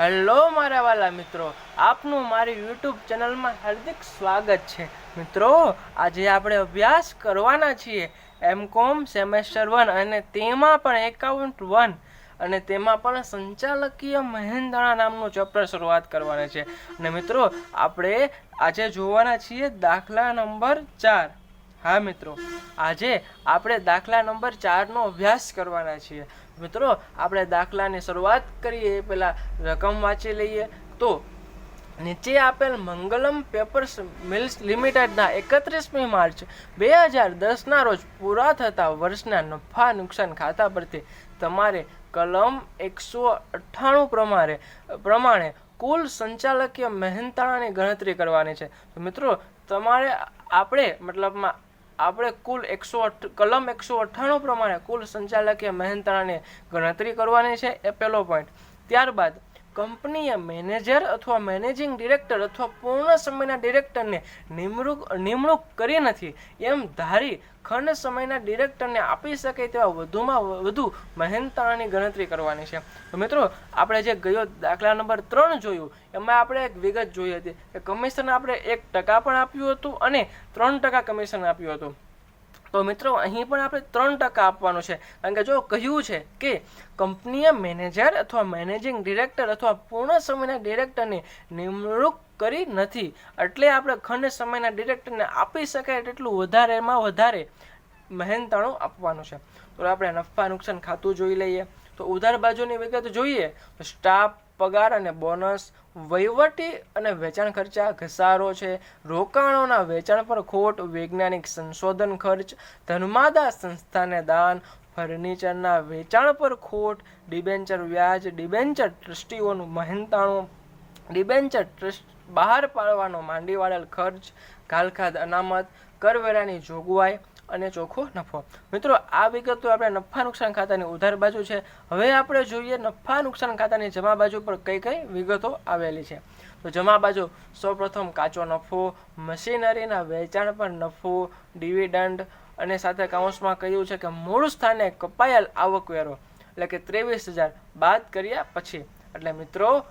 Hello મારા વાલા મિત્રો, આપનું મારી યુટ્યુબ ચેનલમાં હાર્દિક સ્વાગત છે. મિત્રો, આજે આપણે અભ્યાસ કરવાના છીએ એમ કોમ સેમેસ્ટર વન અને તેમાં પણ એકાઉન્ટ વન અને તેમાં પણ સંચાલકીય મહેંદ્રા નામનું ચેપ્ટર શરૂઆત કરવાની છે. અને મિત્રો, આપણે આજે જોવાના છીએ દાખલા નંબર ચાર. હા મિત્રો, આજે આપણે દાખલા નંબર ચારનો અભ્યાસ કરવાના છીએ. મિત્રો, આપણે દાખલાની શરૂઆત કરીએ પહેલાં રકમ વાંચી લઈએ. તો, નીચે આપેલ મંગલમ પેપર્સ મિલ્સ લિમિટેડના એકત્રીસમી માર્ચ બે હજાર દસના રોજ પૂરા થતા વર્ષના નફા નુકસાન ખાતા પરથી તમારે કલમ એકસો અઠ્ઠાણું પ્રમાણે પ્રમાણે કુલ સંચાલકીય મહેનતાણાની ગણતરી કરવાની છે. તો મિત્રો, તમારે આપણે મતલબમાં આપણે કુલ એકસો કલમ એકસો અઠ્ઠાણું પ્રમાણે કુલ સંચાલકીય મહેનતાણાની ગણતરી કરવાની છે, એ પહેલો પોઈન્ટ ત્યારબાદ કંપનીએ મેનેજર અથવા મેનેજિંગ ડિરેક્ટર અથવા પૂર્ણ સમયના ડિરેક્ટરને નિમણૂક નિમણૂક કરી નથી. એમ ધારી ખંડ સમયના ડિરેક્ટરને આપી શકે તેવા વધુમાં વધુ મહેનતાણાની ગણતરી કરવાની છે. તો મિત્રો, આપણે જે ગયો દાખલા નંબર ત્રણ જોયું, એમાં આપણે એક વિગત જોઈ હતી કે કમિશન આપણે એક ટકા પણ આપ્યું હતું અને ત્રણ ટકા કમિશન આપ્યું હતું. તો મિત્રો, અહીં પણ આપણે ત્રણ ટકા આપવાનું છે. કારણ કે જો કહ્યું છે કે કંપનીએ મેનેજર અથવા મેનેજિંગ ડિરેક્ટર અથવા પૂર્ણ સમયના ડિરેક્ટરની નિમણૂક કરી નથી, એટલે આપણે ખંડ સમયના ડિરેક્ટરને આપી શકાય તેટલું વધારેમાં વધારે મહેનતાણું આપવાનું છે. તો આપણે નફા નુકસાન ખાતું જોઈ લઈએ. તો ઉધાર બાજુની વિગત જોઈએ. તો સ્ટાફ પગાર અને બોનસ, વહીવટી અને વેચાણ ખર્ચા ઘસારો છે. રોકાણોના વેચાણ પર ખોટ, વૈજ્ઞાનિક સંશોધન ખર્ચ, ધર્માદા સંસ્થાને દાન, ફર્નિચરના વેચાણ પર ખોટ, ડિબેન્ચર વ્યાજ, ડિબેન્ચર ટ્રસ્ટીઓનું મહેનતાણું, ડિબેન્ચર ટ્રસ્ટ બહાર પાડવાનો માંડી વાળેલ ખર્ચ ઘાલખાદ અનામત કરવેરાની જોગવાઈ અને ચોખ્ખો નફો. મિત્રો, આ વિગતો આપણે નફા નુકસાન ખાતાની ઉધાર બાજુ છે. હવે આપણે જોઈએ નફા નુકસાન ખાતાની જમા બાજુ પર કઈ કઈ વિગતો આવેલી છે. તો જમા બાજુ સૌપ્રથમ કાચો નફો, મશીનરીના વેચાણ પર નફો, ડિવિડન્ડ અને સાથે કાઉન્સમાં કહ્યું છે કે મૂળ સ્થાને કપાયેલ આવકવેરો, એટલે કે ત્રેવીસ હજાર બાદ કર્યા પછી. એટલે મિત્રો,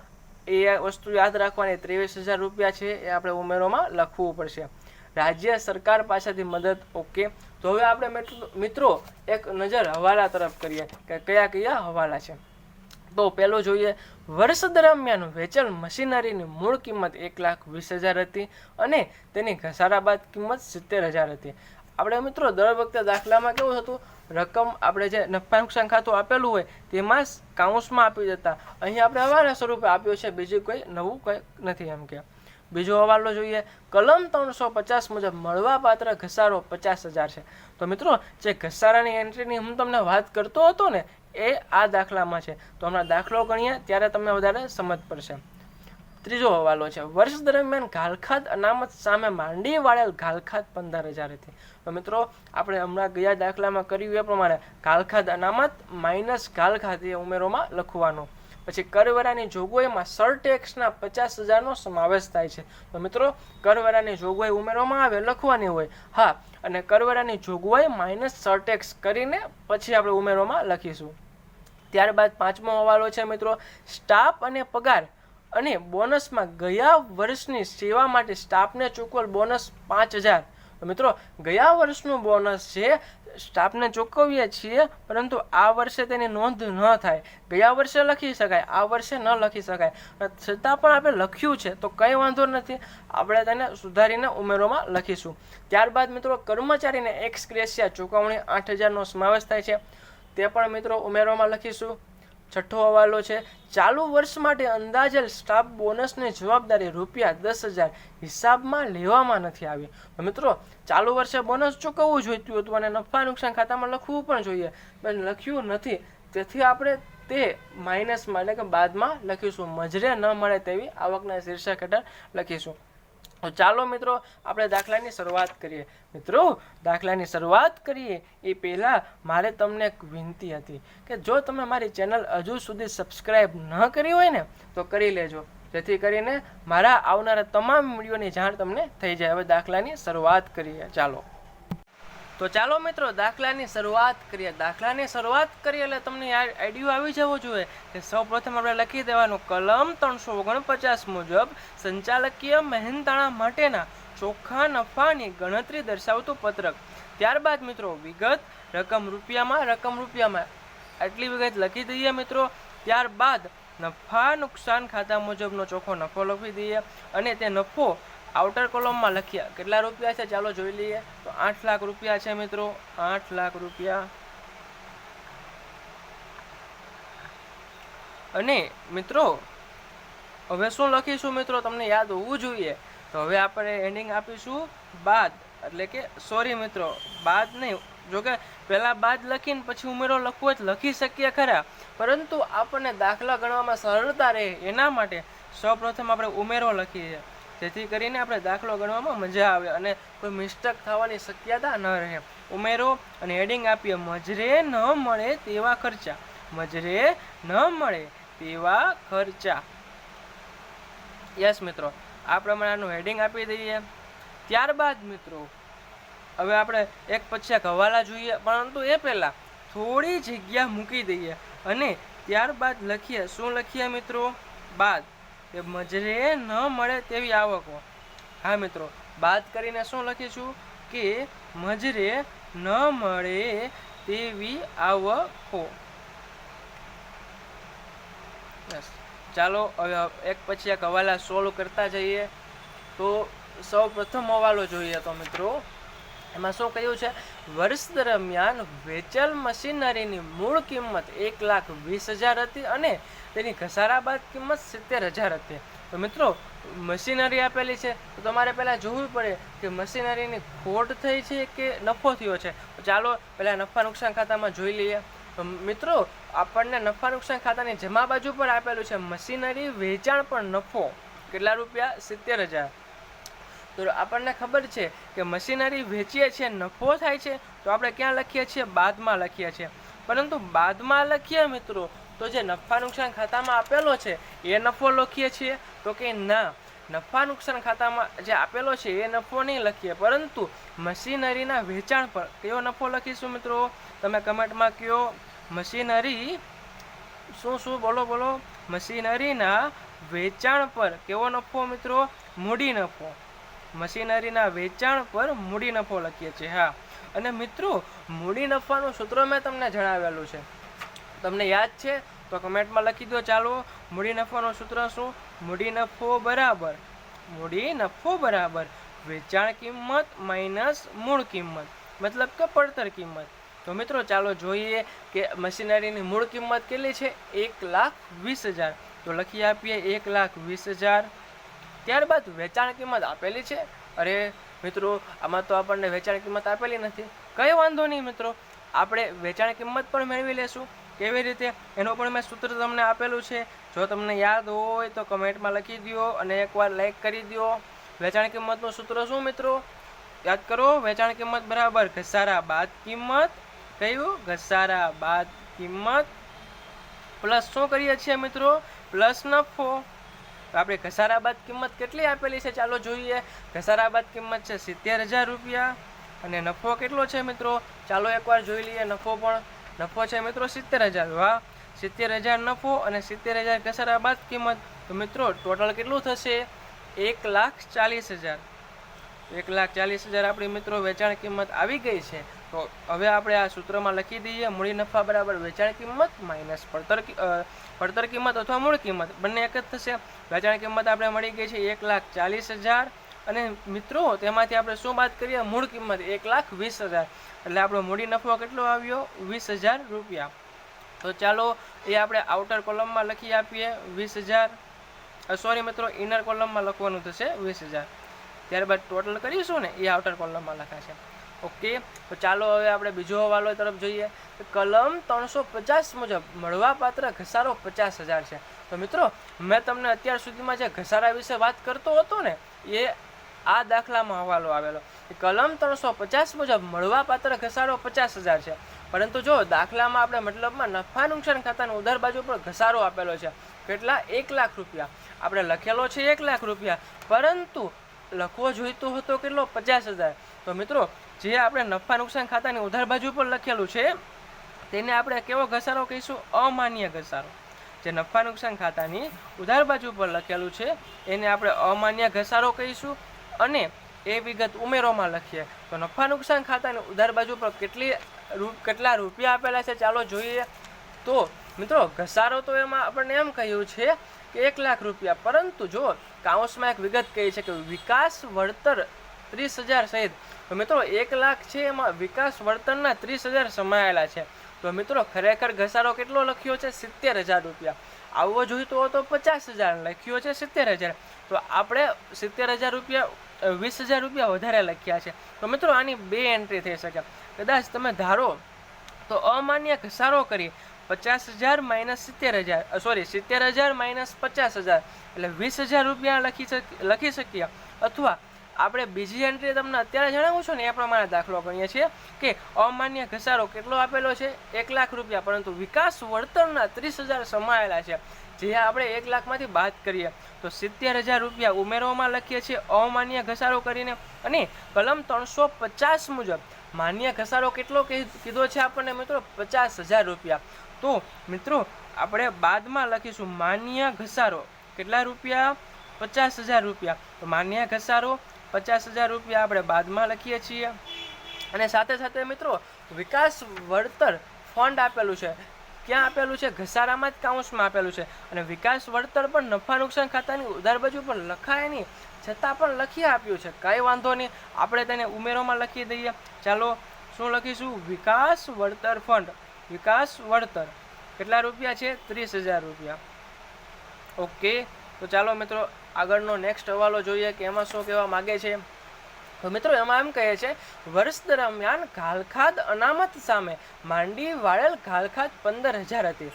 એ વસ્તુ યાદ રાખવાની ત્રેવીસ હજાર રૂપિયા છે એ આપણે ઉમેરોમાં લખવું પડશે. રાજ્ય સરકાર પાસેથી મદદ, ઓકે? તો હવે આપણે મિત્રો- એક નજર હવાલા તરફ કરીએ કે કયા કયા હવાલા છે. તો પહેલો જોઈએ, વર્ષ દરમિયાન વેચાણ મશીનરીની મૂળ કિંમત એક લાખ વીસ હજાર હતી અને તેની ઘસારા બાદ કિંમત સિત્તેર હજાર હતી. આપણે મિત્રો, દર વખતે દાખલામાં કેવું હતું? રકમ આપણે જે નફા નુકસાન ખાતું આપેલું હોય, તેમાં કાઉન્સમાં આપી દેતા. અહીં આપણે હવાલા સ્વરૂપે આપ્યું છે, બીજું કોઈ નવું કંઈ નથી એમ કે. બીજો હવાલો જોઈએ. કલમ ત્રણસો પચાસ મુજબ મળવાપાત્ર ઘસારો પચાસ હજાર છે. તો મિત્રો, જે ઘસારાની એન્ટ્રીની હું તમને વાત કરતો હતો ને, એ આ દાખલામાં છે. તો હમણાં દાખલો ગણીએ, ત્યારે તમને વધારે સમજ પડશે. ત્રીજો હવાલો છે. વર્ષ દરમિયાન ઘાલખાત અનામત સામે માંડી વાળેલ ઘાલખાત પંદર હજાર હતી. તો મિત્રો, આપણે હમણાં ગયા દાખલામાં કર્યું એ પ્રમાણે ઘાલખાત અનામત માઇનસ ઘાલખાત એ ઉમેરોમાં લખવાનું. પછી કરવેરાની જોગવાઈમાં સર ટેક્સના પચાસ હજારનો સમાવેશ થાય છે. તો મિત્રો, કરવેરાની જોગવાઈ ઉમેરવામાં આવે, લખવાની હોય. હા, અને કરવેરાની જોગવાઈ માઇનસ સર ટેક્સ કરીને પછી આપણે ઉમેરોમાં લખીશું. ત્યારબાદ પાંચમો હવાલો છે મિત્રો સ્ટાફ અને પગાર. અને બોનસમાં ગયા વર્ષની સેવા માટે સ્ટાફને ચૂકવેલ બોનસ પાંચ હજાર. મિત્રો, ગયા વર્ષનું બોનસ છે સ્ટાફને ચૂકવીએ છીએ, પરંતુ આ વર્ષે તેની નોંધ ન થાય. ગયા વર્ષે લખી શકાય, આ વર્ષે ન લખી શકાય. છતાં પણ આપણે લખ્યું છે, તો કંઈ વાંધો નથી. આપણે તેને સુધારીને ઉમેરોમાં લખીશું. ત્યારબાદ મિત્રો, કર્મચારીને એક્સ ક્રેશિયા ચૂકવણી આઠ હજારનો સમાવેશ થાય છે. તે પણ મિત્રો ઉમેરવામાં લખીશું. છઠ્ઠો હવાલો છે. ચાલુ વર્ષ માટે અંદાજેલ સ્ટાફ બોનસની જવાબદારી રૂપિયા દસ હજાર હિસાબમાં લેવામાં નથી આવી. મિત્રો, ચાલુ વર્ષે બોનસ ચૂકવવું જોઈતું હતું અને નફા નુકસાન ખાતામાં લખવું પણ જોઈએ. પણ લખ્યું નથી. તેથી આપણે તે માઇનસમાં એટલે કે બાદમાં લખીશું. મજરે ન મળે તેવી આવકના શીર્ષક હેઠળ લખીશું. તો ચાલો મિત્રો, આપણે દાખલાની શરૂઆત કરીએ. મિત્રો, દાખલાની શરૂઆત કરીએ એ પહેલાં મારે તમને એક વિનંતી હતી કે જો તમે મારી ચેનલ હજુ સુધી સબસ્ક્રાઈબ ન કરી હોય ને, તો કરી લેજો. જેથી કરીને મારા આવનારા તમામ વિડીયોની જાણ તમને થઈ જાય. હવે દાખલાની શરૂઆત કરીએ. ચાલો. તો ચાલો મિત્રો, દાખલાની શરૂઆત કરીએ. દાખલાની શરૂઆત કરીએ એટલે તમને આઈડિયો આવી જવો જોઈએ કે સૌ પ્રથમ આપણે લખી દેવાનું, કલમ ત્રણસો ઓગણપચાસ મુજબ સંચાલકીય મહેનતાણા માટેના ચોખ્ખા નફાની ગણતરી દર્શાવતું પત્રક. ત્યારબાદ મિત્રો, વિગત, રકમ રૂપિયામાં રકમ રૂપિયામાં આટલી વિગત લખી દઈએ મિત્રો. ત્યારબાદ નફા નુકસાન ખાતા મુજબનો ચોખ્ખો નફો લખી દઈએ અને તે નફો આઉટર કોલમમાં લખ્યા કેટલા રૂપિયા છે? ચાલો જોઈ લઈએ. તો આઠ લાખ રૂપિયા છે મિત્રો. આઠ લાખ રૂપિયા. અને મિત્રો, હવે શું લખીશું મિત્રો? તમને યાદ હોવું જોઈએ. તો હવે આપણે એન્ડિંગ આપીશું. બાદ. એટલે કે સોરી મિત્રો. બાદ નહીં. જોકે, પહેલાં બાદ લખીને પછી ઉમેરો લખવો જ લખી શકીએ ખરા. પરંતુ આપણને દાખલા ગણવામાં સરળતા રહે એના માટે સૌપ્રથમ આપણે ઉમેરો લખીએ. જેથી કરીને આપણે દાખલો ગણવામાં મજા આવે અને કોઈ મિસ્ટેક થવાની શક્યતા ન રહે. ઉમેરો અને હેડિંગ આપીએ, મજરે ન મળે તેવા ખર્ચા. મજરે ન મળે તેવા ખર્ચા. યસ મિત્રો. આ પ્રમાણેનું હેડિંગ આપી દઈએ. ત્યારબાદ, મિત્રો, હવે આપણે એક પછી એક હવાલા જોઈએ, પરંતુ એ પહેલાં થોડી જગ્યા મૂકી દઈએ અને ત્યારબાદ લખીએ. શું લખીએ, મિત્રો? બાદ. કે મજરે ન મળે તેવી આવકો. હા મિત્રો, બાદ કરીને શું લખીશું? કે મજરે ન મળે તેવી આવકો. ચાલો, હવે એક પછી એક હવાલા સોલ્વ કરતા જઈએ. તો સૌ પ્રથમ હવાલો જોઈએ તો મિત્રો એમાં શું કહ્યું છે? વર્ષ દરમિયાન વેચેલ મશીનરીની મૂળ કિંમત એક લાખ વીસ હજાર હતી અને તેની ઘસારા બાદ કિંમત સિત્તેર હજાર હતી. તો મિત્રો, મશીનરી આપેલી છે. તો તમારે પહેલાં જોવું પડે કે મશીનરીની ખોટ થઈ છે કે નફો થયો છે. ચાલો પહેલાં નફા નુકસાન ખાતામાં જોઈ લઈએ. તો મિત્રો, આપણને નફા નુકસાન ખાતાની જમા બાજુ પર આપેલું છે મશીનરી વેચાણ પર નફો. કેટલા રૂપિયા? સિત્તેર હજાર. તો આપણને ખબર છે કે મશીનરી વેચીએ છીએ, નફો થાય છે, તો આપણે ક્યાં લખીએ છીએ? બાદમાં લખીએ છીએ. પરંતુ બાદમાં લખીએ મિત્રો, તો જે નફા નુકસાન ખાતામાં આપેલો છે, એ નફો લખીએ છીએ? તો કે ના. નફા નુકસાન ખાતામાં જે આપેલો છે, એ નફો નહીં લખીએ. પરંતુ મશીનરીના વેચાણ પર કયો નફો લખીશું મિત્રો? તમે કમેન્ટમાં કયો મશીનરી શું શું? બોલો બોલો. મશીનરીના વેચાણ પર કેવો નફો મિત્રો? મૂડી નફો. મશીનરીના વેચાણ પર મૂડી નફો લખીએ છીએ, હા. અને મિત્રો, મૂડી નફાનું સૂત્ર મેં તમને જણાવેલું છે. તમને યાદ છે? તો કમેન્ટમાં લખી દો ચાલો, મૂડી નફાનું સૂત્ર શું? મૂડી નફો બરાબર. મૂડી નફો બરાબર. વેચાણ કિંમત માઇનસ મૂળ કિંમત, મતલબ કે પડતર કિંમત. તો મિત્રો, ચાલો જોઈએ કે મશીનરીની મૂળ કિંમત કેટલી છે? એક લાખ વીસ હજાર. તો લખી આપીએ, એક લાખ વીસ હજાર. ત્યારબાદ વેચાણ કિંમત આપેલી છે. અરે, મિત્રો, આમાં તો આપણને વેચાણ કિંમત આપેલી નથી. કંઈ વાંધો નહીં, મિત્રો. આપણે વેચાણ કિંમત પણ મેળવી લેશું. કેવી રીતે? એનું પણ મેં સૂત્ર તમને આપેલું છે. જો તમને યાદ હોય તો કમેન્ટમાં લખી દો અને એકવાર લાઈક કરી દો વેચાણ કિંમતનું સૂત્ર શું, મિત્રો? યાદ કરો, વેચાણ કિંમત બરાબર ઘસારા બાદ કિંમત. કયું? ઘસારા બાદ કિંમત. પ્લસ શું કરીએ છીએ, મિત્રો? પ્લસ નફો. તો આપણે ઘસારા બાદ કિંમત કેટલી આપેલી છે? ચાલો જોઈએ. ઘસારા બાદ કિંમત છે સિત્તેર હજાર રૂપિયા. અને નફો કેટલો છે મિત્રો? ચાલો એકવાર જોઈ લઈએ નફો પણ. નફો છે મિત્રો સિત્તેર હજાર. વાહ! સિત્તેર હજાર નફો અને સિત્તેર હજાર ઘસારા બાદ કિંમત. તો મિત્રો, ટોટલ કેટલું થશે? એક લાખ ચાલીસ હજાર. એક લાખ ચાલીસ હજાર આપણી મિત્રો વેચાણ કિંમત આવી ગઈ છે. તો હવે આપણે આ સૂત્રમાં લખી દઈએ. મૂડી નફા બરાબર વેચાણ કિંમત માઇનસ પડતર પડતર કિંમત અથવા મૂળ કિંમત. બંને એક જ થશે. વેચાણ કિંમત આપણે મળી ગઈ છે એક લાખ ચાલીસ હજાર. અને મિત્રો, તેમાંથી આપણે શું વાત કરીએ? મૂળ કિંમત એક લાખ વીસ હજાર. એટલે આપણો મૂડી નફો કેટલો આવ્યો? વીસ હજાર રૂપિયા. તો ચાલો, એ આપણે આઉટર કોલમમાં લખી આપીએ. વીસ હજાર. સોરી મિત્રો ઇનર કોલમમાં લખવાનું થશે વીસ હજાર. ત્યારબાદ ટોટલ કરીશું ને, એ આઉટર કોલમમાં લખાશે. ઓકે, તો ચાલો હવે આપણે બીજો હવાલો તરફ જોઈએ. કલમ ત્રણસો પચાસ મુજબ મળવાપાત્ર ઘસારો પચાસ હજાર છે. તો મિત્રો, મેં તમને અત્યાર સુધીમાં જે ઘસારા વિશે વાત કરતો હતો ને, એ આ દાખલામાં હવાલો આવેલો. કલમ ત્રણસો પચાસ મુજબ મળવાપાત્ર ઘસારો પચાસ હજાર છે. પરંતુ જો દાખલામાં આપણે મતલબમાં નફા નુકસાન ખાતાની ઉધાર બાજુ પર ઘસારો આપેલો છે. કેટલા? એક લાખ રૂપિયા. આપણે લખેલો છે એક લાખ રૂપિયા. પરંતુ લખવો જોઈતો હતો કેટલો? પચાસ હજાર. તો મિત્રો જે આપણે નફા નુકસાન ખાતાની ઉધાર બાજુ પર લખેલું છે, તેને આપણે કેવો ઘસારો કહીશું? અમાન્ય ઘસારો. જે નફા નુકસાન ખાતાની ઉધાર બાજુ પર લખેલું છે, એને આપણે અમાન્ય ઘસારો કહીશું અને એ વિગત ઉમેરોમાં લખીએ. તો નફા નુકસાન ખાતાની ઉધાર બાજુ પર કેટલી કેટલા રૂપિયા આપેલા છે, ચાલો જોઈએ. તો મિત્રો, ઘસારો તો એમાં આપણને એમ કહ્યું છે કે એક લાખ રૂપિયા. પરંતુ જો કાઉન્સમાં એક વિગત કહી છે કે વિકાસ વળતર ત્રીસ હજાર સહિત. તો મિત્રો, એક લાખ છે એમાં વિકાસ વર્તનના ત્રીસ હજાર સમાયેલા છે. તો મિત્રો, ખરેખર ઘસારો કેટલો લખ્યો છે? સિત્તેર હજાર રૂપિયા. આવવો જોઈતો તો પચાસ હજાર લખ્યો છે સિત્તેર હજાર. તો આપણે સિત્તેર હજાર રૂપિયા વીસ હજાર રૂપિયા વધારે લખ્યા છે. તો મિત્રો, આની બે એન્ટ્રી થઈ શકે. કદાચ તમે ધારો તો અમાન્ય ઘસારો કરી પચાસ હજાર માઇનસ સિત્તેર હજાર સોરી સિત્તેર હજાર માઇનસ પચાસ હજાર. એટલે વીસ હજાર રૂપિયા લખી શકી, લખી શકીએ. અથવા આપણે બીજી એન્ટ્રી તમને અત્યારે જણાવું છું ને એ પ્રમાણે દાખલો ગણીએ છીએ કે અમાન્ય ઘસારો કેટલો આપેલો છે? એક લાખ રૂપિયા. પરંતુ વિકાસ વળતરના ત્રીસ હજાર સમાયેલા છે. જે આપણે એક લાખમાંથી બાદ કરીએ. તો સિત્તેર હજાર રૂપિયા ઉમેરવામાં લખીએ છીએ અમાન્ય ઘસારો કરીને. અને કલમ ત્રણસો પચાસ મુજબ માન્ય ઘસારો કેટલો કીધો છે આપણને મિત્રો? પચાસ હજાર રૂપિયા. તો મિત્રો, આપણે બાદમાં લખીશું માન્ય ઘસારો. કેટલા રૂપિયા? પચાસ હજાર રૂપિયા. તો માન્ય ઘસારો પચાસ હજાર રૂપિયા આપણે બાદમાં લખીએ છીએ. અને સાથે સાથે મિત્રો, વિકાસ વળતર ફંડ આપેલું છે. ક્યાં આપેલું છે? ઘસારામાં જ કાઉન્સમાં આપેલું છે. અને વિકાસ વળતર પણ નફા નુકસાન ખાતાની ઉધાર બાજુ પણ લખાય નહીં. છતાં પણ લખી આપ્યું છે. કાંઈ વાંધો નહીં. આપણે તેને ઉમેરોમાં લખી દઈએ. ચાલો, શું લખીશું? વિકાસ વળતર ફંડ. વિકાસ વળતર. કેટલા રૂપિયા છે? ત્રીસ હજાર રૂપિયા. ઓકે. તો ચાલો મિત્રો આગળનો નેક્સ્ટ હવાલો જોઈએ કે એમાં શું કહેવા માગે છે. મિત્રો એમાં એમ કહે છે, વર્ષ દરમિયાન ઘાલખાદ અનામત સામે માંડી વાળેલ ઘાલખાદ પંદર હજાર હતી.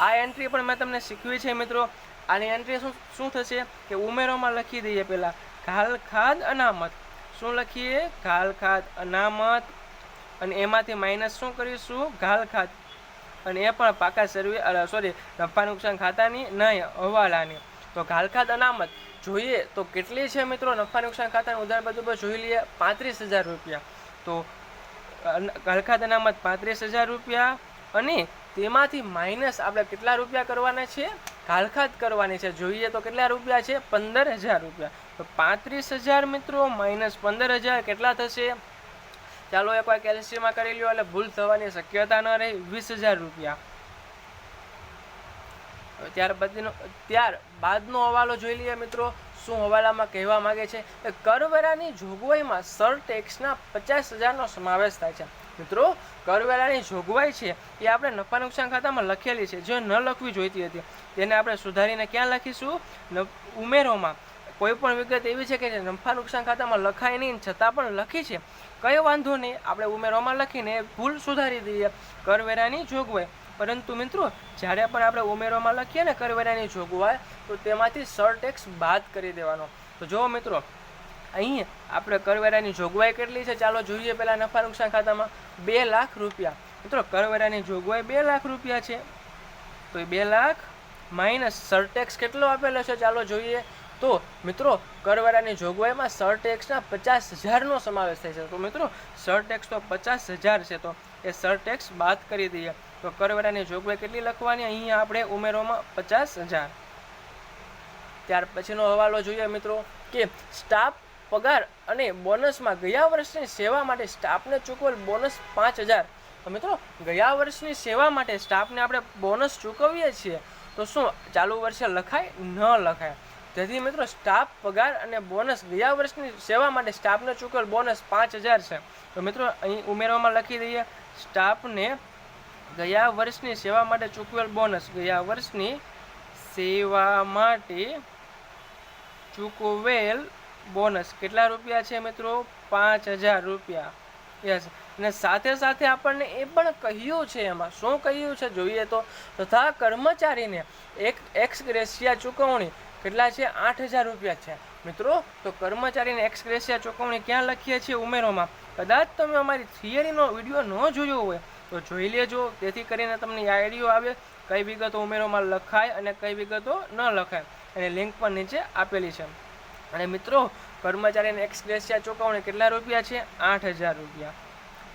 આ એન્ટ્રી પણ મેં તમને શીખવી છે મિત્રો. આની એન્ટ્રી શું શું થશે કે ઉમેરોમાં લખી દઈએ પહેલાં, ઘાલખાદ અનામત. શું લખીએ? ઘાલખાદ અનામત. અને એમાંથી માઇનસ શું કરીશું? ઘાલખાદ. અને એ પણ પાકા સર્વે સોરી નફા નુકસાન ખાતાની, નહીં, હવાલાની. તો ઘાલખાદ અનામત જોઈએ તો કેટલી છે મિત્રો? નફા નુકસાન ખાતાનું ઉધાર બધું પર જોઈ લઈએ. પાંત્રીસ હજાર રૂપિયા. તો ઘાલખાદ અનામત પાંત્રીસ હજાર રૂપિયા અને તેમાંથી માઇનસ આપણે કેટલા રૂપિયા કરવાના છે? ઘાલખાદ કરવાની છે. જોઈએ તો કેટલા રૂપિયા છે? પંદર હજાર રૂપિયા. તો પાંત્રીસ હજાર મિત્રો, માઇનસ પંદર હજાર કેટલા થશે? ચાલો એકવાર કેલ્શિયમમાં કરી લ્યો એટલે ભૂલ થવાની શક્યતા ન રહે. વીસ હજાર રૂપિયા. ત્યાર બાદનો ત્યાર બાદનો હવાલો જોઈ લઈએ મિત્રો. શું હવાલામાં કહેવા માંગે છે? કે કરવેરાની જોગવાઈમાં સર ટેક્સના પચાસ હજારનો સમાવેશ થાય છે. મિત્રો, કરવેરાની જોગવાઈ છે એ આપણે નફા નુકસાન ખાતામાં લખેલી છે. જે ન લખવી જોઈતી હતી, તેને આપણે સુધારીને ક્યાં લખીશું? ઉમેરોમાં. કોઈ પણ વિગત એવી છે કે જે નફા નુકસાન ખાતામાં લખાય નહીં, છતાં પણ લખી છે. કંઈ વાંધો નહીં, આપણે ઉમેરોમાં લખીને ભૂલ સુધારી દઈએ. કરવેરાની જોગવાઈ. પરંતુ મિત્રો, જ્યારે પણ આપણે ઉમેરોમાં લખીએ ને કરવેરાની જોગવાઈ, તો તેમાંથી સર ટેક્સ બાદ કરી દેવાનો. તો જુઓ મિત્રો, અહીં આપણે કરવેરાની જોગવાઈ કેટલી છે? ચાલો જોઈએ પહેલાં નફા નુકસાન ખાતામાં. બે લાખ રૂપિયા. મિત્રો, કરવેરાની જોગવાઈ બે લાખ રૂપિયા છે. તો એ બે લાખ માઇનસ સરટેક્સ કેટલો આપેલો છે? ચાલો જોઈએ. તો મિત્રો, કરવેરાની જોગવાઈમાં સરટેક્સના પચાસ હજારનો સમાવેશ થાય છે. તો મિત્રો સરટેક્સ તો પચાસ હજાર છે. તો એ સરટેક્સ બાદ કરી દઈએ. તો કરવેરાની જોગવાઈ કેટલી લખવાની? અહીંયા આપણે ઉમેરોમાં પચાસ હજાર. ત્યાર પછીનો હવાલો જોઈએ મિત્રો, કે સ્ટાફ પગાર અને બોનસમાં ગયા વર્ષની સેવા માટે સ્ટાફને ચૂકવેલ બોનસ પાંચ હજાર. તો મિત્રો, ગયા વર્ષની સેવા માટે સ્ટાફને આપણે બોનસ ચૂકવીએ છીએ. તો શું, ચાલુ વર્ષે લખાય? ન લખાય. તેથી મિત્રો સ્ટાફ પગાર અને બોનસ ગયા વર્ષની સેવા માટે સ્ટાફને ચૂકવેલ બોનસ પાંચ હજાર છે. તો મિત્રો, અહીં ઉમેરવામાં લખી દઈએ સ્ટાફને ગયા વર્ષની સેવા માટે ચૂકવેલ બોનસ ગયા વર્ષની સેવા માટે ચૂકવેલ બોનસ કેટલા રૂપિયા છે મિત્રો? પાંચ હજાર રૂપિયા. યસ અને સાથે સાથે આપણને એ પણ કહ્યું છે એમાં. શું કહ્યું છે? જોઈએ તો તથા કર્મચારીને એક એક્સ ગ્રેસિયા ચૂકવણી કેટલા છે? આઠ હજાર રૂપિયા છે. મિત્રો, તો કર્મચારીને એક્સગ્રેસિયા ચૂકવણી ક્યાં લખીએ છીએ ઉમેરોમાં? કદાચ તમે અમારી થિયરીનો વીડિયો ન જોયો હોય, તો જોઈ લેજો. તેથી કરીને તમને આઈડિયો આવે, કઈ વિગતો ઉમેરોમાં લખાય અને કઈ વિગતો ન લખાય. અને લિંક પણ નીચે આપેલી છે. અને મિત્રો, કર્મચારીને એક્સગ્રેસિયા ચૂકવણી કેટલા રૂપિયા છે? આઠ હજાર રૂપિયા.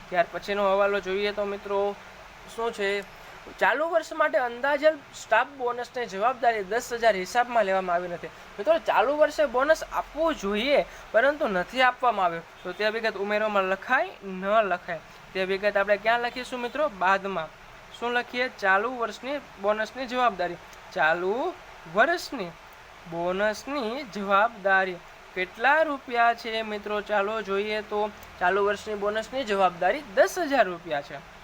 ત્યાર પછીનો હવાલો જોઈએ તો મિત્રો, શું છે? ચાલુ વર્ષ માટે અંદાજલ સ્ટાફ બોનસની જવાબદારી દસ હજાર હિસાબમાં લેવામાં આવી નથી. મિત્રો, ચાલુ વર્ષે બોનસ આપવું જોઈએ, પરંતુ નથી આપવામાં આવ્યું. તો તે વિગત ઉમેરોમાં લખાય, ન લખાય. તે વિગત આપણે ક્યાં લખીશું મિત્રો? બાદમાં. શું લખીએ? ચાલુ વર્ષની બોનસની જવાબદારી. ચાલુ વર્ષની બોનસની જવાબદારી. કેટલા રૂપિયા છે મિત્રો? ચાલો જોઈએ તો ચાલુ વર્ષની બોનસની જવાબદારી દસ હજાર રૂપિયા છે.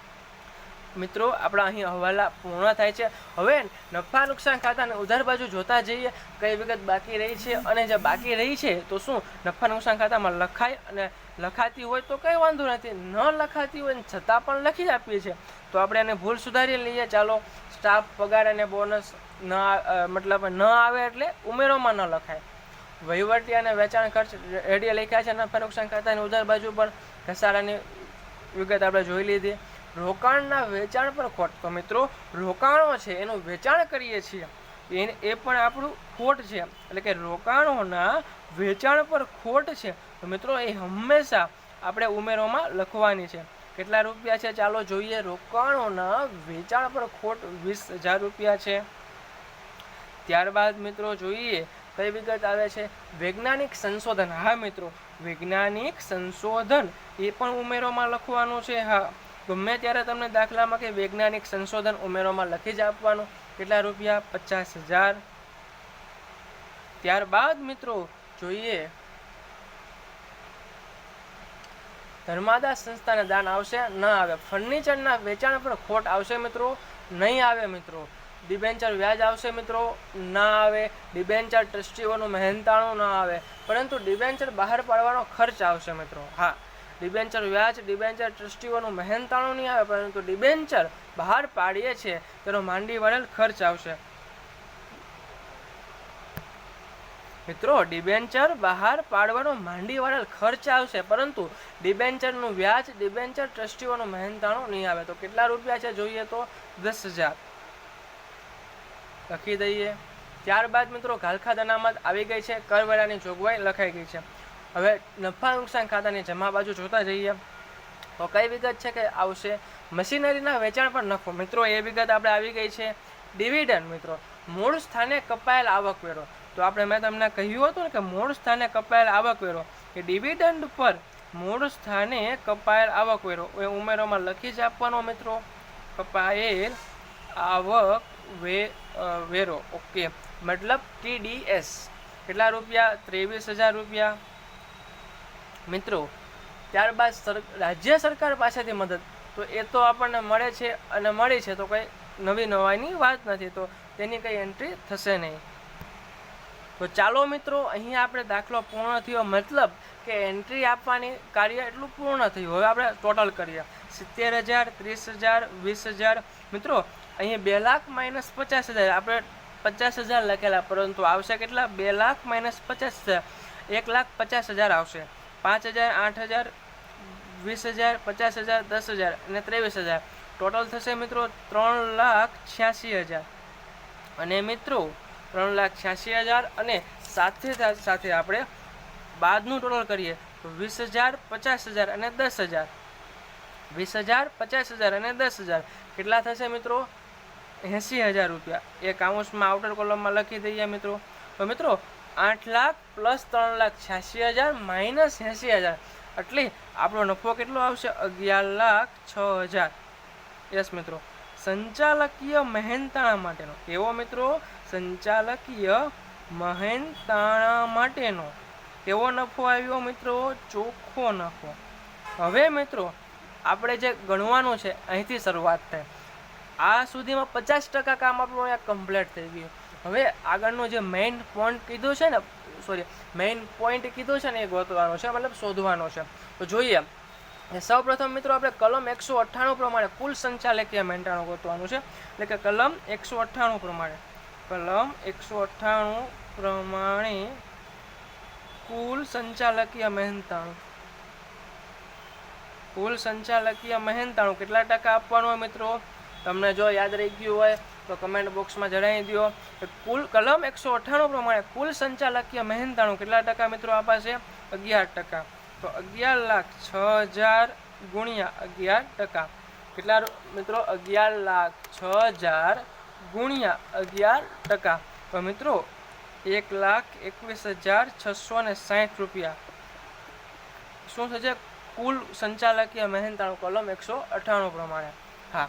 મિત્રો, આપણા અહીં હવાલા પૂર્ણ થાય છે. હવે નફા નુકસાન ખાતાને ઉધાર બાજુ જોતા જઈએ, કઈ વિગત બાકી રહી છે અને જે બાકી રહી છે, તો શું નફા નુકસાન ખાતામાં લખાય અને લખાતી હોય તો કંઈ વાંધો નથી. ન લખાતી હોય છતાં પણ લખી જ આપીએ છીએ. તો આપણે એને ભૂલ સુધારી લઈએ. ચાલો, સ્ટાફ પગાર અને બોનસ ન મતલબ ન આવે એટલે ઉમેરોમાં ન લખાય. વહીવટી અને વેચાણ ખર્ચ રેડિયો લખ્યા છે. નફા નુકસાન ખાતાની ઉધાર બાજુ પર ઘસારાની વિગત આપણે જોઈ લીધી. રોકાણના વેચાણ પર ખોટ તો મિત્રો, રોકાણો છે, એનું વેચાણ કરીએ છીએ. એને એ પણ આપણું ખોટ છે. એટલે કે રોકાણોના વેચાણ પર ખોટ છે. તો મિત્રો, એ હંમેશા આપણે ઉમેરોમાં લખવાની છે. કેટલા રૂપિયા છે? ચાલો જોઈએ. રોકાણોના વેચાણ પર ખોટ વીસ હજાર રૂપિયા છે. ત્યારબાદ મિત્રો, જોઈએ. કઈ વિગત આવે છે? વૈજ્ઞાનિક સંશોધન. હા મિત્રો, વૈજ્ઞાનિક સંશોધન એ પણ ઉમેરોમાં લખવાનું છે. હા. ગમે ત્યારે તમને દાખલામાં કે વૈજ્ઞાનિક સંશોધન ઉમેરોમાં લખી જ આપવાનું, કેટલા રૂપિયા? પચાસ હજાર. ત્યારબાદ મિત્રો જોઈએ ધર્માદા સંસ્થાને દાન આવશે, ન આવે. ફર્નિચરના વેચાણ પર ખોટ આવશે મિત્રો, નહીં આવે મિત્રો. ડિબેન્ચર વ્યાજ આવશે મિત્રો, ના આવે. ડિબેન્ચર ટ્રસ્ટીઓનું મહેનતાણું ના આવે. પરંતુ ડિબેન્ચર બહાર પાડવાનો ખર્ચ આવશે મિત્રો. હા. ડિબેન્ચર વ્યાજ ડિબેન્ચર ટ્રસ્ટીઓનું મહેનતાણું નહીં આવે, પરંતુ ડિબેન્ચર બહાર પાડીએ છીએ, તેનો માંડી વળેલ ખર્ચ આવશે. મિત્રો ડિબેન્ચર બહાર પાડવાનો માંડી વાળેલ ખર્ચ આવશે, પરંતુ ડિબેન્ચરનું વ્યાજ ડિબેન્ચર ટ્રસ્ટીઓનું મહેનતાણું નહીં આવે. તો કેટલા રૂપિયા છે જોઈએ તો? દસ હજાર. લખી દઈએ. ત્યારબાદ મિત્રો, ગાલખાદ અનામત આવી ગઈ છે. કરવેરાની જોગવાઈ લખાઈ ગઈ છે. હવે નફા નુકસાન ખાતાની જમા બાજુ જોતા જઈએ. તો કઈ વિગત છે કે આવશે? મશીનરીના વેચાણ પર નફો. મિત્રો, એ વિગત આપણે આવી ગઈ છે. ડિવિડન્ડ, મિત્રો. મૂળ સ્થાને કપાયેલ આવકવેરો. તો આપણે મેં તમને કહ્યું હતું ને કે મૂળ સ્થાને કપાયેલ આવકવેરો. એ ડિવિડન્ડ પર મૂળ સ્થાને કપાયેલ આવકવેરો. એ ઉમેરોમાં લખી જ આપવાનો, મિત્રો. કપાયેલ આવક વે વેરો. ઓકે. મતલબ ટીડીએસ કેટલા રૂપિયા? ત્રેવીસ હજાર રૂપિયા. મિત્રો, ત્યારબાદ સર, રાજ્ય સરકાર પાસેથી મદદ. તો એ તો આપણને મળે છે અને મળી છે, તો કંઈ નવી નવાઈની વાત નથી, તો તેની કંઈ એન્ટ્રી થશે નહીં. તો ચાલો મિત્રો અહીંયા આપણે દાખલો પૂર્ણ થયો, મતલબ કે એન્ટ્રી આપવાની કાર્ય એટલું પૂર્ણ થયું. હવે આપણે ટોટલ કરીએ. સિત્તેર હજાર, ત્રીસ હજાર, વીસ હજાર. મિત્રો અહીંયા બે લાખ માઇનસ પચાસ હજાર. આપણે પચાસ હજાર લખેલા, પરંતુ આવશે કેટલા? બે લાખ માઇનસ પચાસ હજાર. એક લાખ પચાસ હજાર આવશે. પાંચ હજાર, આઠ હજાર, વીસ હજાર, પચાસ હજાર, દસ હજાર અને ત્રેવીસ હજાર. ટોટલ થશે મિત્રો ત્રણ લાખ છ્યાસી હજાર. અને મિત્રો ત્રણ લાખ છ્યાસી હજાર અને સાથે સાથે આપણે બાદનું ટોટલ કરીએ તો વીસ હજાર, પચાસ હજાર અને દસ હજાર. વીસ હજાર, પચાસ હજાર અને દસ હજાર. કેટલા થશે મિત્રો? એંસી હજાર રૂપિયા. એ કાઉન્સમાં આઉટર કોલમમાં લખી દઈએ મિત્રો. તો મિત્રો આઠ લાખ પ્લસ ત્રણ લાખ છ્યાસી હજાર માઇનસ એંસી હજાર. એટલે આપણો નફો કેટલો આવશે? અગિયાર લાખ છ હજાર. યસ મિત્રો. સંચાલકીય મહેનતાણા માટેનો. કેવો મિત્રો? સંચાલકીય મહેનતાણા માટેનો. કેવો નફો આવ્યો મિત્રો? ચોખ્ખો નફો. હવે મિત્રો, આપણે જે ગણવાનું છે, અહીંથી શરૂઆત થાય. આ સુધીમાં પચાસ ટકા કામ આપણું અહીંયા કમ્પ્લીટ થઈ ગયું. હવે આગળનું જે મેઇન પોઈન્ટ કીધું છે ને સોરી મેઇન પોઈન્ટ કીધું છે ને એ ગોતવાનો છે, મતલબ શોધવાનો છે. તો જોઈએ. સૌ પ્રથમ મિત્રો આપણે કલમ એકસો અઠ્ઠાણું પ્રમાણે કુલ સંચાલકીય મહેનતાણું ગોતવાનું છે. એટલે કે કલમ એકસો અઠ્ઠાણું પ્રમાણે, કલમ એકસો અઠ્ઠાણું પ્રમાણે કુલ સંચાલકીય મહેનતાણું. કુલ સંચાલકીય મહેનતાણું કેટલા ટકા આપવાનું હોય મિત્રો? તમને જો યાદ રહી ગયું હોય તો કમેન્ટ બોક્સમાં જણાવી દો કુલ કલમ એકસો અઠ્ઠાણું પ્રમાણે કુલ સંચાલકીય મહેનતાણું કેટલા ટકા મિત્રો આપાશે? અગિયાર ટકા. તો અગિયાર લાખ છ હજાર ગુણ્યા અગિયાર ટકા. કેટલા મિત્રો? અગિયાર લાખ છ હજાર ગુણ્યા અગિયાર ટકા. તો મિત્રો, એક લાખ એકવીસ હજાર છસો ને સાઠ રૂપિયા. શું થશે? કુલ સંચાલકીય મહેનતાણું કલમ એકસો અઠ્ઠાણું પ્રમાણે. હા.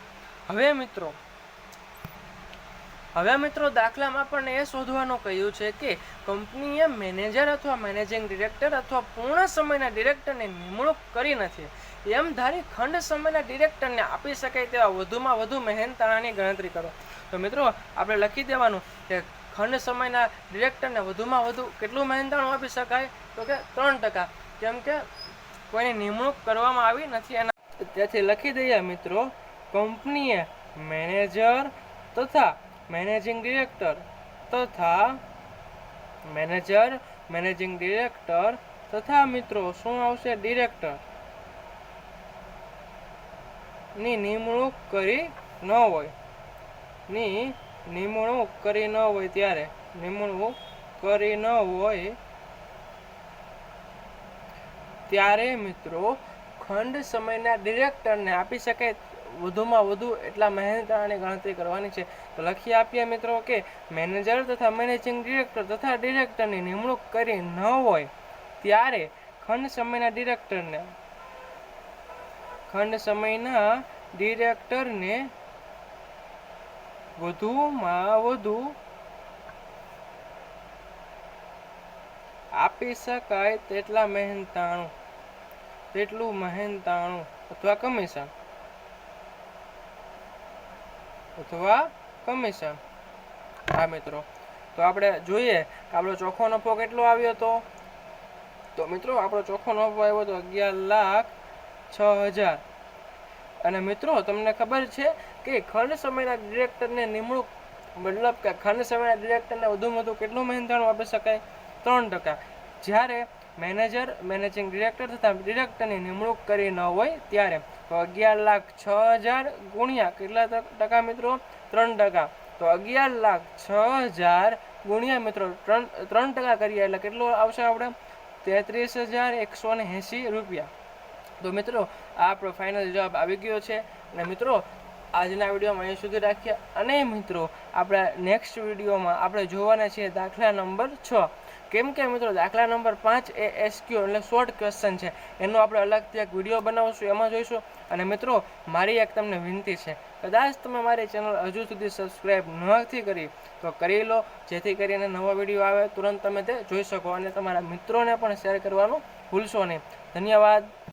હવે મિત્રો હવે મિત્રો દાખલામાં આપણને એ શોધવાનું કહ્યું છે કે કંપનીએ મેનેજર અથવા મેનેજિંગ ડિરેક્ટર અથવા પૂર્ણ સમયના ડિરેક્ટરની નિમણૂક કરી નથી. એમ ધારી ખંડ સમયના ડિરેક્ટરને આપી શકાય તેવા વધુમાં વધુ મહેનતાણાની ગણતરી કરો. તો મિત્રો, આપણે લખી દેવાનું કે ખંડ સમયના ડિરેક્ટરને વધુમાં વધુ કેટલું મહેનતાણું આપી શકાય? તો કે ત્રણ ટકા. કેમ કે કોઈની નિમણૂક કરવામાં આવી નથી એના. તેથી લખી દઈએ મિત્રો, કંપનીએ મેનેજર તથા મેનેજિંગ ડિરેક્ટર તથા મેનેજર મેનેજિંગ ડિરેક્ટર તથા મિત્રો, શું આવશે? ડિરેક્ટરની નિમણૂક કરી ન હોય. ની નિમણૂક કરી ન હોય ત્યારે નિમણૂક કરી ન હોય ત્યારે મિત્રો ખંડ સમયના ડિરેક્ટરને આપી શકાય વધુમાં વધુ એટલા મહેનતાની ગણતરી કરવાની છે. તો લખી આપીએ મિત્રો કે મેનેજર તથા મેનેજિંગ ડિરેક્ટર તથા ડિરેક્ટરની નિમણૂક કરી ન હોય ત્યારે ખંડ સમયના ડિરેક્ટરને ખંડ સમયના ડિરેક્ટરને વધુમાં વધુ આપી શકાય તેટલા મહેનતાણું, તેટલું મહેનતાણું અથવા કમિશન. અથવા કમિશન. હા, મિત્રો. તો આપણે જોઈએ કે આપણો ચોખ્ખો નફો કેટલો આવ્યો હતો? તો મિત્રો, આપણો ચોખ્ખો નફો આવ્યો હતો અગિયાર લાખ છ હજાર. અને મિત્રો, તમને ખબર છે કે ખંડ સમયના ડિરેક્ટરને નિમણૂક, મતલબ કે ખંડ સમયના ડિરેક્ટરને વધુમાં વધુ કેટલું મહેનતાણું આપી શકાય? ત્રણ ટકા. જ્યારે મેનેજર, મેનેજિંગ ડિરેક્ટર તથા ડિરેક્ટરની નિમણૂક કરી ન હોય, ત્યારે તો અગિયાર લાખ છ હજાર ગુણ્યા કેટલા ટકા મિત્રો? ત્રણ ટકા. તો અગિયાર લાખ છ હજાર ગુણ્યા મિત્રો, ત્રણ ત્રણ ટકા કરીએ એટલે કેટલું આવશે આપણે? તેત્રીસ હજાર એકસો ને એંસી રૂપિયા. તો મિત્રો આ આપણો ફાઇનલ જવાબ આવી ગયો છે. અને મિત્રો, આજના વિડીયોમાં અહીં સુધી રાખીએ. અને મિત્રો, આપણા નેક્સ્ટ વિડીયોમાં આપણે જોવાના છીએ દાખલા નંબર છ. કેમ કે મિત્રો દાખલા નંબર પાંચ એ એસક્યુ એટલે શોર્ટ ક્વેશ્ચન છે. એનો આપણે અલગથી એક વીડિયો બનાવશું, એમાં જોઈશું. અને મિત્રો, મારી એક તમને વિનંતી છે. કદાચ તમે મારી ચેનલ હજુ સુધી સબસ્ક્રાઈબ નથી કરી, તો કરી લો. જેથી કરીને નવો વીડિયો આવે, તુરંત તમે તે જોઈ શકો અને તમારા મિત્રોને પણ શેર કરવાનું ભૂલશો નહીં. ધન્યવાદ.